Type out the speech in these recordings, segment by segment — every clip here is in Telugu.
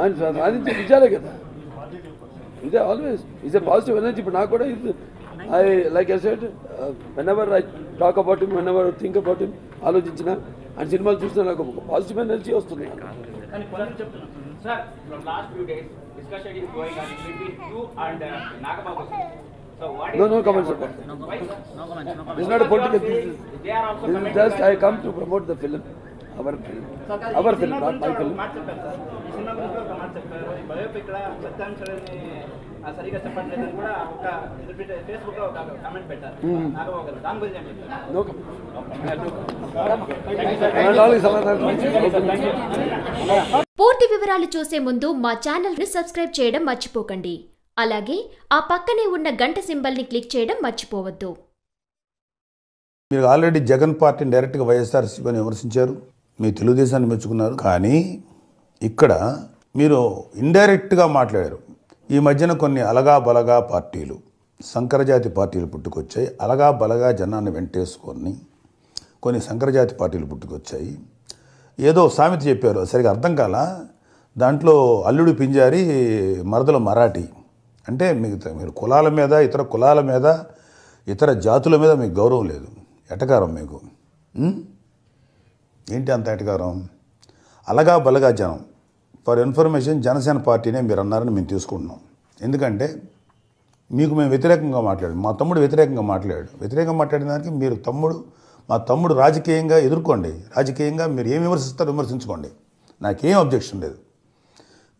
ఆయన సాధించే నిజాలే కదా. ఇదే always is a positive energy ఇప్పుడు నాకు కూడా ఇది I like I said whenever I talk about him whenever think about him ఆలోచించిన ఆయన సినిమాలు చూసినా నాకు ఒక పాజిటివ్ ఎనర్జీ వస్తుంది. కానీ కొందరు చెప్తున్నారు. Sir from last few days discussion is going on between you and Nagababu. So what No, no comments about It's not a political They this are also is just I come to promote the film, our film, our film, not my film. No is పూర్తి వివరాలు చూసే ముందు మా ఛానల్ని సబ్స్క్రైబ్ చేయడం మర్చిపోకండి అలాగే ఆ పక్కనే ఉన్న గంట సింబల్ని క్లిక్ చేయడం మర్చిపోవద్దు. మీరు ఆల్రెడీ జగన్ పార్టీని డైరెక్ట్గా వైఎస్ఆర్సీపీని విమర్శించారు. మీ తెలుగుదేశాన్ని మెచ్చుకున్నారు. కానీ ఇక్కడ మీరు ఇండైరెక్ట్గా మాట్లాడారు. ఈ మధ్యన కొన్ని అలగా బలగా పార్టీలు సంకరజాతి పార్టీలు పుట్టుకొచ్చాయి. అలగా బలగా జనాన్ని వెంటేసుకొని కొన్ని సంకరజాతి పార్టీలు పుట్టుకొచ్చాయి. ఏదో సామెత చెప్పారు. సరిగా అర్థం కాల? దాంట్లో అల్లుడు పింజారి మరదల మరాఠీ. అంటే మిగతా మీరు కులాల మీద ఇతర కులాల మీద ఇతర జాతుల మీద మీకు గౌరవం లేదు. ఎటకారం మీకు? ఏంటి అంత ఎటకారం? అలగా బలగా జనం. ఫర్ ఇన్ఫర్మేషన్ జనసేన పార్టీనే మీరు అన్నారని మేము తీసుకుంటున్నాం. ఎందుకంటే మీకు మేము వ్యతిరేకంగా మాట్లాడు. మా తమ్ముడు వ్యతిరేకంగా మాట్లాడాడు. వ్యతిరేకంగా మాట్లాడిన దానికి మీరు తమ్ముడు మా తమ్ముడు రాజకీయంగా ఎదుర్కోండి. రాజకీయంగా మీరు ఏం విమర్శిస్తారో విమర్శించుకోండి. నాకేం అబ్జెక్షన్ లేదు.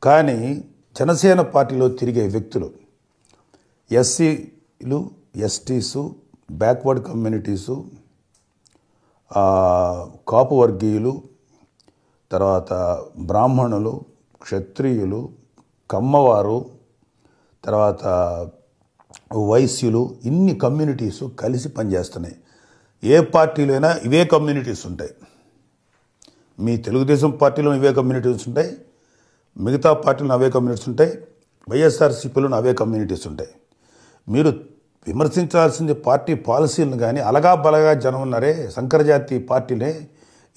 కానీ జనసేన పార్టీలో తిరిగే వ్యక్తులు ఎస్సీలు ఎస్టీసు బ్యాక్వర్డ్ కమ్యూనిటీసు కాపు వర్గీయులు తర్వాత బ్రాహ్మణులు క్షత్రియులు కమ్మవారు తర్వాత వైశ్యులు ఇన్ని కమ్యూనిటీస్ కలిసి పనిచేస్తున్నాయి. ఏ పార్టీలో అయినా ఇవే కమ్యూనిటీస్ ఉంటాయి. మీ తెలుగుదేశం పార్టీలో ఇవే కమ్యూనిటీస్ ఉంటాయి. మిగతా పార్టీలను అవే కమ్యూనిటీస్ ఉంటాయి వైఎస్ఆర్సీపీలను అవే కమ్యూనిటీస్ ఉంటాయి. మీరు విమర్శించాల్సింది పార్టీ పాలసీలను కానీ అలగా బలగా జనం ఉన్నారే సంకరజాతి పార్టీలే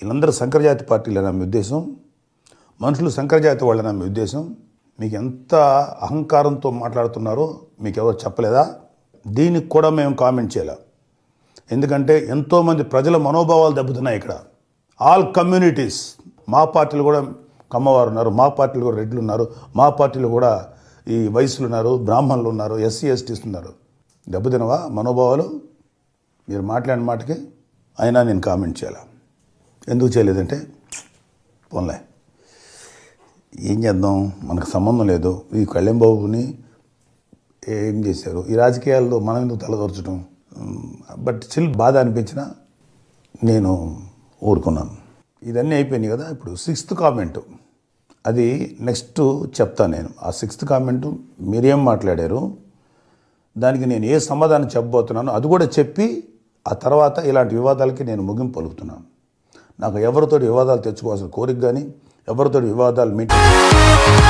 వీళ్ళందరూ సంకరజాతి పార్టీలేనా మీ ఉద్దేశం. మనుషులు సంకరజాతి వాళ్ళనా మీ ఉద్దేశం. మీకు ఎంత అహంకారంతో మాట్లాడుతున్నారో మీకు ఎవరు చెప్పలేదా? దీనికి కూడా మేము కామెంట్ చేయాలి? ఎందుకంటే ఎంతోమంది ప్రజల మనోభావాలు దెబ్బతున్నాయి ఇక్కడ. ఆల్ కమ్యూనిటీస్ మా పార్టీలు కూడా కమ్మవారు ఉన్నారు మా పార్టీలు కూడా రెడ్లు ఉన్నారు మా పార్టీలో కూడా ఈ వయసులు ఉన్నారు బ్రాహ్మణులు ఉన్నారు ఎస్సీ ఎస్టీస్ ఉన్నారు. దెబ్బతినవా మనోభావాలు? మీరు మాట్లాడిన మాటకి అయినా నేను కామెంట్ చేయాలి? ఎందుకు చేయలేదంటే పోన్లే. ఏం చేద్దాం? మనకు సంబంధం లేదు. ఈ కళ్యాణ్ బాబుని ఏం చేశారు? ఈ రాజకీయాల్లో మనం ఎందుకు తలదొరచడం బట్ స్టిల్ బాధ అనిపించిన నేను ఊరుకున్నాను. ఇదన్నీ అయిపోయినాయి కదా. ఇప్పుడు సిక్స్త్ కామెంట్. అది నెక్స్ట్ చెప్తాను నేను. ఆ సిక్స్త్ కామెంట్ మీరేం మాట్లాడారు? దానికి నేను ఏ సమాధానం చెప్పబోతున్నానో అది కూడా చెప్పి ఆ తర్వాత ఇలాంటి వివాదాలకి నేను ముగింపు పలుకుతున్నాను. నాకు ఎవరితో వివాదాలు తెచ్చుకోవాల్సిన కోరిక కానీ ఎవరితో వివాదాలు మీటింగ్